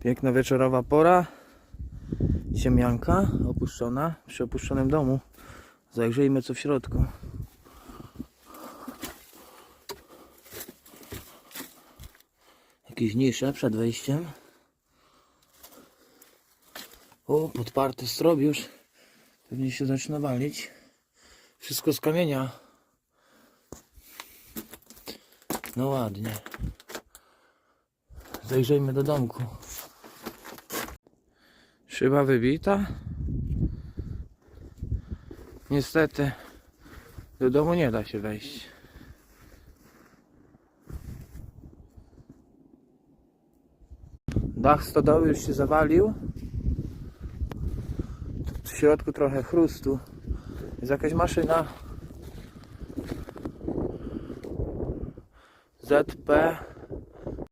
Piękna wieczorowa pora. Ziemianka opuszczona przy opuszczonym domu. Zajrzyjmy co w środku. Jakieś nisze przed wejściem. O, podparty strobiusz. Pewnie się zaczyna walić. Wszystko z kamienia. No ładnie. Zajrzyjmy do domku. Szyba wybita. Niestety do domu nie da się wejść. Dach stodoły już się zawalił. W środku trochę chrustu. Jest jakaś maszyna. ZP